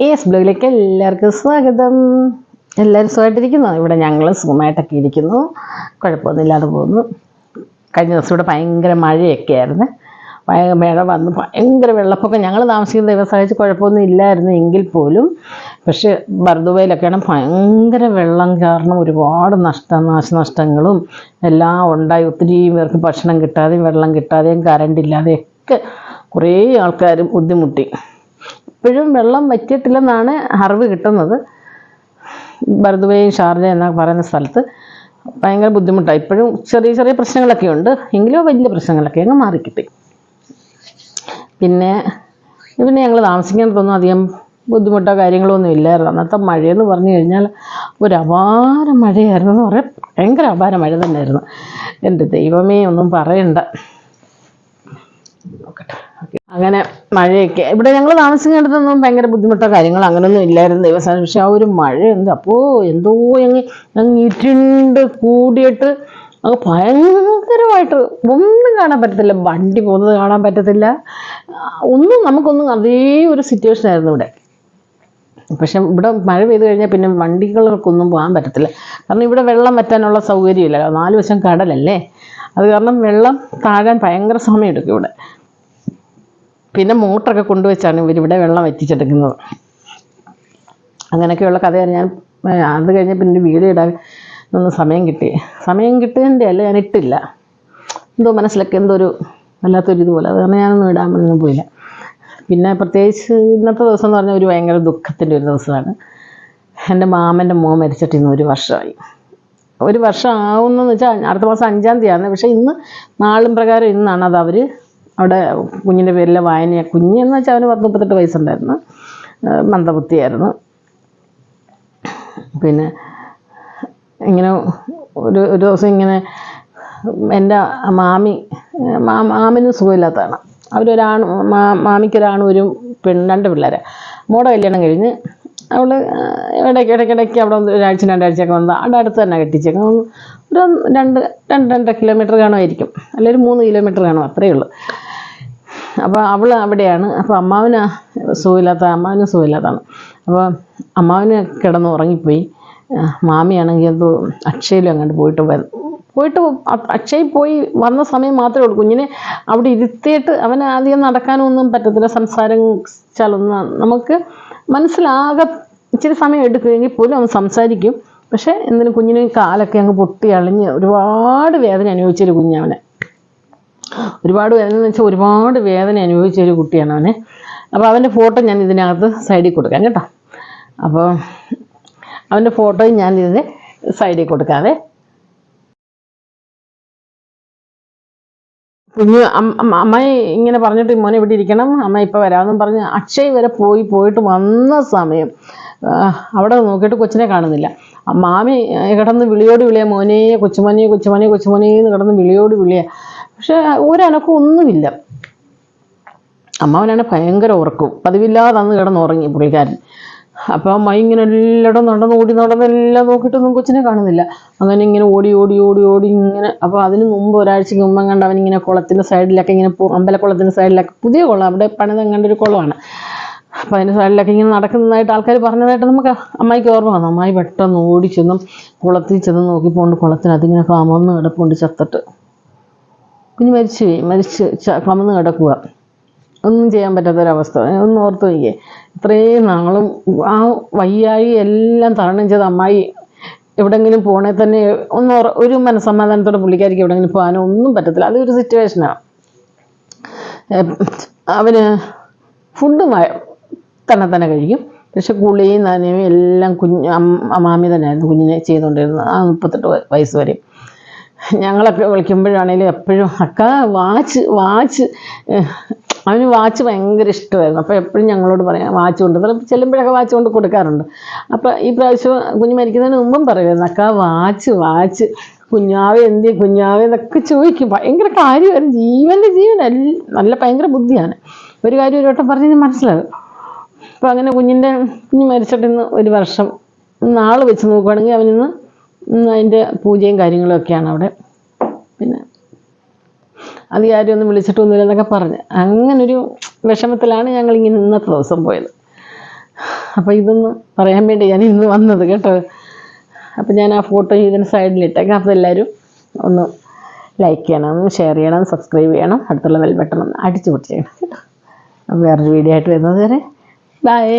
S ബ്ലോഗിലേക്ക് എല്ലാവർക്കും സ്വാഗതം. എല്ലാവരും സുഖമായിട്ടിരിക്കുന്നു? ഇവിടെ ഞങ്ങൾ സുഖമായിട്ടൊക്കെ ഇരിക്കുന്നു. കുഴപ്പമൊന്നുമില്ലാതെ പോകുന്നു. കഴിഞ്ഞ ദിവസം ഇവിടെ ഭയങ്കര മഴയൊക്കെ ആയിരുന്നു. മഴ വന്ന് ഭയങ്കര വെള്ളപ്പൊക്കം. ഞങ്ങൾ താമസിക്കുന്ന വ്യവസായിച്ച് കുഴപ്പമൊന്നും ഇല്ലായിരുന്നു എങ്കിൽ പോലും. പക്ഷേ ബർദുബയിലൊക്കെയാണ് ഭയങ്കര വെള്ളം കാരണം ഒരുപാട് നഷ്ട നാശനഷ്ടങ്ങളും എല്ലാം ഉണ്ടായി. ഒത്തിരി പേർക്ക് ഭക്ഷണം കിട്ടാതെയും വെള്ളം കിട്ടാതെയും കറണ്ട് ഇല്ലാതെയൊക്കെ കുറേ ആൾക്കാർ ബുദ്ധിമുട്ടി. ഇപ്പോഴും വെള്ളം വറ്റിയിട്ടില്ലെന്നാണ് അറിവ് കിട്ടുന്നത്. ഭരതുബൈ ഷാർജ എന്ന പറയുന്ന സ്ഥലത്ത് ഭയങ്കര ബുദ്ധിമുട്ടാണ് ഇപ്പോഴും ചെറിയ ചെറിയ പ്രശ്നങ്ങളൊക്കെ ഉണ്ട്. എങ്കിലും വലിയ പ്രശ്നങ്ങളൊക്കെ അങ്ങ് മാറിക്കിട്ടി. പിന്നെ പിന്നെ ഞങ്ങൾ താമസിക്കുന്നിടത്തൊന്നും അധികം ബുദ്ധിമുട്ടോ കാര്യങ്ങളോ ഒന്നും ഇല്ലായിരുന്നു. അന്നത്തെ മഴയെന്ന് പറഞ്ഞു കഴിഞ്ഞാൽ ഒരു അപാര മഴയായിരുന്നു എന്ന് പറയാം. ഭയങ്കര അപാര മഴ തന്നെയായിരുന്നു. എന്റെ ദൈവമേ ഒന്നും പറയണ്ട. അങ്ങനെ മഴയൊക്കെ. ഇവിടെ ഞങ്ങൾ താമസിക്കുന്നിടത്തൊന്നും ഭയങ്കര ബുദ്ധിമുട്ടോ കാര്യങ്ങൾ അങ്ങനെയൊന്നും ഇല്ലായിരുന്നു ദിവസം പക്ഷെ ആ ഒരു മഴ എന്ത് അപ്പോ എന്തോ ഞങ്ങൾ ഞങ്ങൾ ഇരുണ്ട് കൂടിയിട്ട് അങ്ങ് ഭയങ്കരമായിട്ട് ഒന്നും കാണാൻ പറ്റത്തില്ല. വണ്ടി പോകുന്നത് കാണാൻ പറ്റത്തില്ല. ഒന്നും നമുക്കൊന്നും അതേ ഒരു സിറ്റുവേഷൻ ആയിരുന്നു ഇവിടെ. പക്ഷെ ഇവിടെ മഴ പെയ്ത് കഴിഞ്ഞാൽ പിന്നെ വണ്ടികൾക്കൊന്നും പോകാൻ പറ്റത്തില്ല. കാരണം ഇവിടെ വെള്ളം വറ്റാനുള്ള സൗകര്യമില്ല. നാല് വശം കടലല്ലേ? അത് കാരണം വെള്ളം താഴാൻ ഭയങ്കര സമയമെടുക്കും ഇവിടെ. പിന്നെ മോട്ടറൊക്കെ കൊണ്ടുവച്ചാണ് ഇവരിവിടെ വെള്ളം എത്തിച്ചെടുക്കുന്നത് അങ്ങനെയൊക്കെയുള്ള കഥയാണ് ഞാൻ അത് കഴിഞ്ഞ് പിന്നെ വീഡിയോ ഇടാൻ നിന്ന് സമയം കിട്ടി. സമയം കിട്ടിയതിന്റെ അല്ല ഞാൻ ഇട്ടില്ല. എന്തോ മനസ്സിലൊക്കെ എന്തോ ഒരു വല്ലാത്തൊരു ഇതുപോലെ. അത് കാരണം ഞാനൊന്നും ഇടാൻ ഒന്നും പോയില്ല. പിന്നെ പ്രത്യേകിച്ച് ഇന്നത്തെ ദിവസം എന്ന് പറഞ്ഞാൽ ഒരു ഭയങ്കര ദുഃഖത്തിന്റെ ഒരു ദിവസമാണ്. എന്റെ മാമന്റെ മോൻ മരിച്ചിട്ട് ഇന്ന് ഒരു വർഷമായി. ഒരു വർഷം ആവുന്നെന്ന് വെച്ചാൽ അടുത്ത മാസം അഞ്ചാം തീയതിയാണ് പക്ഷേ ഇന്ന് നാളും പ്രകാരം ഇന്നാണ് അത് അവർ അവിടെ കുഞ്ഞിന്റെ പേരിലെ വായന കുഞ്ഞെന്ന് വെച്ചാൽ അവന് പത്ത് മുപ്പത്തെട്ട് വയസ്സുണ്ടായിരുന്നു. മന്ദബുദ്ധിയായിരുന്നു. പിന്നെ ഇങ്ങനെ ഒരു ഒരു ദിവസം ഇങ്ങനെ എന്റെ മാമി മാമിന് സുഖമില്ലാത്തതാണ്. അവരൊരാണ് മാ മാമിക്കൊരാണും ഒരു പെൺ രണ്ട് പിള്ളേരെ. മോടെ കല്യാണം കഴിഞ്ഞ് അവൾ ഇടയ്ക്ക് ഇടയ്ക്കിടയ്ക്ക് അവിടെ ഒന്ന് ഒരാഴ്ച രണ്ടാഴ്ചയൊക്കെ വന്ന് അവിടെ അടുത്ത് തന്നെ കെട്ടിച്ചേക്കും. ഒരു രണ്ട് രണ്ട് രണ്ടര കിലോമീറ്റർ കാണുമായിരിക്കും. അല്ലെങ്കിൽ ഒരു മൂന്ന് കിലോമീറ്റർ കാണും അത്രയേ ഉള്ളൂ. അപ്പോൾ അവൾ അവിടെയാണ്. അപ്പോൾ അമ്മാവിന് സുഖമില്ലാത്ത അമ്മാവിന് സുഖമില്ലാത്തതാണ്. അപ്പോൾ അമ്മാവിന് കിടന്ന് ഉറങ്ങിപ്പോയി. മാമിയാണെങ്കിൽ എന്തോ അക്ഷയിലും അങ്ങോട്ട് പോയിട്ട് പോയിട്ട് അക്ഷയിൽ പോയി വന്ന സമയം മാത്രമേ ഉള്ളൂ. കുഞ്ഞിനെ അവിടെ ഇരുത്തിയിട്ട് അവന് അധികം നടക്കാനൊന്നും പറ്റത്തില്ല. സംസാരം ചലൊന്നും നമുക്ക് മനസ്സിലാകെ ഇച്ചിരി സമയം എടുക്കുമെങ്കിൽ പോലും അവൻ സംസാരിക്കും. പക്ഷേ എന്തിനും കുഞ്ഞിന് കാലൊക്കെ അങ്ങ് പൊട്ടി അളിഞ്ഞ് ഒരുപാട് വേദന അനുഭവിച്ചൊരു കുഞ്ഞവനെ ഒരുപാട് വേദന എന്ന് വെച്ചാൽ ഒരുപാട് വേദന അനുഭവിച്ച ഒരു കുട്ടിയാണ് അവനെ. അപ്പോൾ അവന്റെ ഫോട്ടോ ഞാൻ ഇതിനകത്ത് സൈഡിൽ കൊടുക്കാം കേട്ടോ. അപ്പോൾ അവന്റെ ഫോട്ടോയും ഞാൻ ഇതിന് സൈഡിൽ കൊടുക്കാതെ കുഞ്ഞ് അമ്മ ഇങ്ങനെ പറഞ്ഞിട്ട് മോനെ ഇവിടെ ഇരിക്കണം. അമ്മ ഇപ്പം വരാമെന്നും പറഞ്ഞ് അക്ഷയ് വരെ പോയി പോയിട്ട് വന്ന സമയം അവിടെ നോക്കിയിട്ട് കൊച്ചിനെ കാണുന്നില്ല. മാമി കിടന്ന് വിളിയോട് വിളിയാ മോനെ കൊച്ചുമോനെ കൊച്ചുമോനെ കൊച്ചുമോനെ എന്ന് കിടന്ന് വിളിയോട് വിളിയാ. പക്ഷെ ഒരനക്കം ഒന്നുമില്ല. അമ്മാവനാണ് ഭയങ്കര ഉറക്കും. പതിവില്ലാതെ അന്ന് കിടന്ന് ഉറങ്ങി പുള്ളിക്കാരൻ. അപ്പോൾ അമ്മ ഇങ്ങനെ എല്ലായിടം നടന്ന് ഓടി നടന്ന് എല്ലാം നോക്കിയിട്ടൊന്നും കൊച്ചിനെ കാണുന്നില്ല. അങ്ങനെ ഇങ്ങനെ ഓടി ഓടി ഓടി ഓടി ഇങ്ങനെ. അപ്പോൾ അതിന് മുമ്പ് ഒരാഴ്ച മുമ്പ് കണ്ട് അവൻ ഇങ്ങനെ കുളത്തിന്റെ സൈഡിലൊക്കെ ഇങ്ങനെ അമ്പലക്കുളത്തിന്റെ സൈഡിലൊക്കെ പുതിയ കുളം. അവിടെ പണിതെങ്ങാണ്ട് ഒരു കുളമാണ്. അപ്പോൾ അതിന്റെ സൈഡിലൊക്കെ ഇങ്ങനെ നടക്കുന്നതായിട്ട് ആൾക്കാർ പറഞ്ഞതായിട്ട് നമുക്ക് അമ്മായിക്ക് ഓർമ്മ വന്നു. അമ്മായി പെട്ടെന്ന് ഓടി ചെന്നും കുളത്തിൽ ചെന്ന് നോക്കിപ്പോണ്ട് കുളത്തിനകത്ത് ഇങ്ങനെ കമന്ന് കിടപ്പുണ്ട് ചത്തിട്ട്. കുഞ്ഞ് മരിച്ചു മരിച്ച് കമന്ന് കിടക്കുക ഒന്നും ചെയ്യാൻ പറ്റാത്തൊരവസ്ഥ. ഒന്ന് ഓർത്ത് വയ്യേ ഇത്രയും നാളും ആ വയ്യായി എല്ലാം തരണം ചെയ്ത് അമ്മായി എവിടെങ്കിലും പോണേ തന്നെ ഒന്ന് ഒരു മനസ്സമാധാനത്തോടെ പുള്ളിക്കാരിക്ക് എവിടെങ്കിലും പോകാനോ ഒന്നും പറ്റത്തില്ല. അതൊരു സിറ്റുവേഷനാണ് അവന് ഫുഡ് തന്നെ തന്നെ കഴിക്കും. പക്ഷെ കുളിയും നനയും എല്ലാം കുഞ്ഞ് അമ്മാമി തന്നെയായിരുന്നു കുഞ്ഞിനെ ചെയ്തുകൊണ്ടിരുന്നത് ആ മുപ്പത്തെട്ട് വയ- വയസ്സ് വരെ ഞങ്ങളൊക്കെ വിളിക്കുമ്പോഴാണേലും എപ്പോഴും അക്ക വാച്ച് വാച്ച്. അവന് വാച്ച് ഭയങ്കര ഇഷ്ടമായിരുന്നു. അപ്പോൾ എപ്പോഴും ഞങ്ങളോട് പറയാം വാച്ച് കൊണ്ട് ചെല്ലുമ്പോഴൊക്കെ വാച്ച് കൊണ്ട് കൊടുക്കാറുണ്ട്. അപ്പോൾ ഈ പ്രാവശ്യം കുഞ്ഞ് മരിക്കുന്നതിന് മുമ്പും പറയുമായിരുന്നു അക്ക വാച്ച് വാച്ച്. കുഞ്ഞാവ് എന്തി കുഞ്ഞാവ് എന്നൊക്കെ ചോദിക്കും. ഭയങ്കര കാര്യമായിരുന്നു. ജീവന്റെ ജീവൻ നല്ല ഭയങ്കര ബുദ്ധിയാണ്. ഒരു കാര്യം ഒരു വട്ടം പറഞ്ഞ് മനസ്സിലാകും അപ്പോൾ അങ്ങനെ കുഞ്ഞിന്റെ കുഞ്ഞ് മരിച്ചിട്ടിന്ന് ഒരു വർഷം. നാൾ വെച്ച് നോക്കുകയാണെങ്കിൽ അവനിന്ന് അതിന്റെ പൂജയും കാര്യങ്ങളും ഒക്കെയാണ് അവിടെ. പിന്നെ അത് ആരും ഒന്നും വിളിച്ചിട്ടൊന്നുമില്ല എന്നൊക്കെ പറഞ്ഞ്. അങ്ങനൊരു വിഷമത്തിലാണ് ഞങ്ങൾ ഇങ്ങനെ ഇന്നത്തെ ദിവസം പോയത്. അപ്പോൾ ഇതൊന്ന് പറയാൻ വേണ്ടി ഞാൻ ഇന്ന് വന്നത് കേട്ടോ. അപ്പോൾ ഞാൻ ആ ഫോട്ടോ ഇതിന് സൈഡിലിട്ടേക്കാം അപ്പോൾ എല്ലാവരും ഒന്ന് ലൈക്ക് ചെയ്യണം ഷെയർ ചെയ്യണം സബ്സ്ക്രൈബ് ചെയ്യണം. അടുത്തുള്ള ബെൽ ബട്ടൺ ഒന്ന് അടിച്ചു പൊട്ടിച്ചേക്കണം കേട്ടോ. വേറൊരു വീഡിയോ ആയിട്ട് വരുന്നത് വരെ. ബൈ